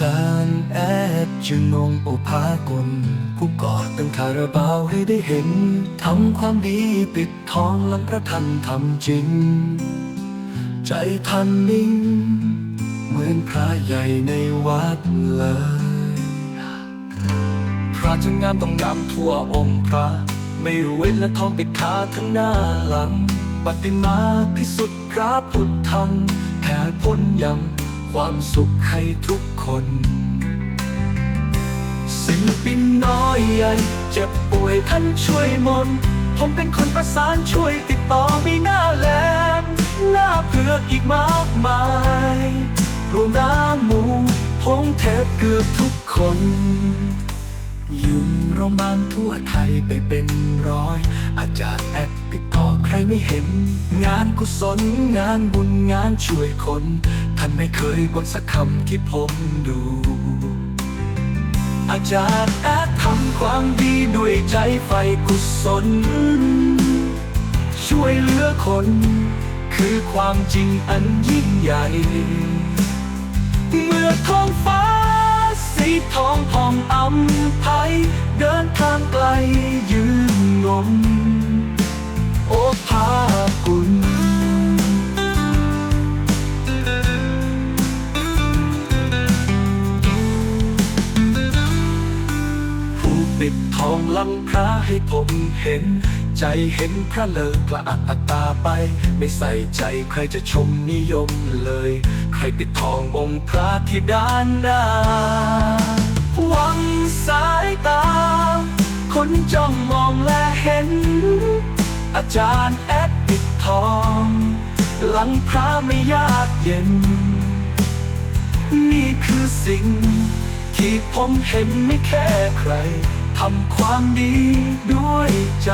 จารย์แอดจึงงงโอภากลผู้กอดตั้งคาราบาวให้ได้เห็น ทำความดีปิดทองหลังพระทันทำจริง ใจทันนิ่ง เหมือนพระใหญ่ในวัดเลย พระจะงงามต้องงามทั่วองค์พระ ไม่รู้เว้นและทองปิดขาทั้งหน้าหลังปฏิมาพิสุทธิ์พระพุทธังแผ่พ้นยัง ความสุขให้ทุกคน ศิลปินน้อยใหญ่เจ็บป่วยท่านช่วยมน ผมเป็นคนประสานช่วยติดต่อมีหน้าแหลมหน้าเผือกอีกมากมายรวมน้ำหมูพงเทพเกือบทุกคนยืมโรงพยาบาลทั่วไทยไปเป็นร้อย อาจารย์แอด ติดต่อใครไม่เห็น งานกุศลงานบุญงานช่วยคน ท่านไม่เคยบ่นสักคำที่ผมดู อาจารย์แอดทำความดีด้วยใจไฟกุศล ช่วยเหลือคน คือความจริงอันยิ่งใหญ่ เมื่อท้องฟ้าสีทองผ่องอำไพเดินทางไกลยืนงม องลังพระให้ผมเห็น ใจเห็นพระเลิกกระอักอัตตาไป ไม่ใส่ใจใครจะชมนิยมเลย ใครปิดทององค์พระที่ด้านหน้าหวังสายตา คนจ้องมองและเห็น อาจารย์แอดปิดทอง หลังพระไม่ยากเย็น นี่คือสิ่งที่ผมเห็นไม่แค่ใคร ทำความดีด้วยใจ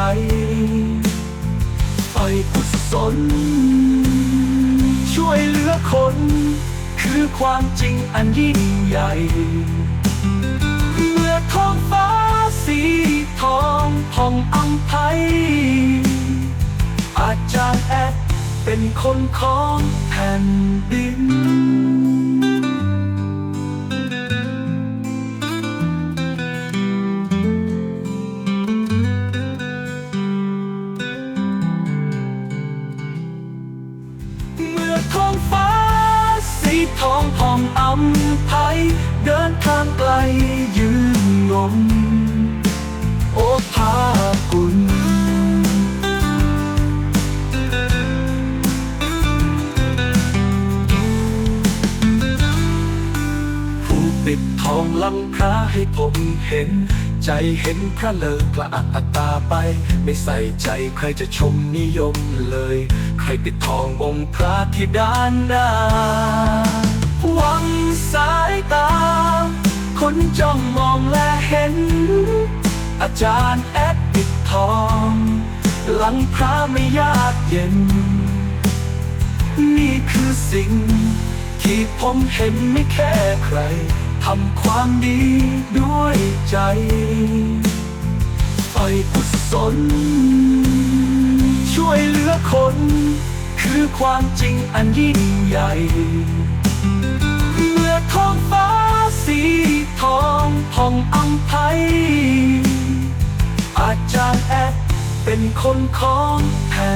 ไฟกุศลช่วยเหลือคน คือความจริงอันยิ่งใหญ่ เมื่อท้องฟ้าสีทองผ่องอัมไพอาจารย์แอดเป็นคนของแผ่นดินำไพเดินทางไกลยืนงม โอภากุลผู้ปิดทองลังพระให้ผมเห็น ใจเห็นพระเลิกกระอักตตาไป ไม่ใส่ใจใครจะชมนิยมเลย ใครปิดทององค์พระที่ด้านหน้า วังสายตา คนจ้องมองและเห็น อาจารย์แอดปิดทอง หลังพระไม่ยากเย็น นี่คือสิ่ง ที่ผมเห็นไม่แค่ใครทำความดีด้วยใจไฟกุศลช่วยเหลือคน คือความจริงอันยิ่งใหญ่ ท้องฟ้าสีทองผ่องอัมไพอาจารย์แอดเป็นคนของแผ่น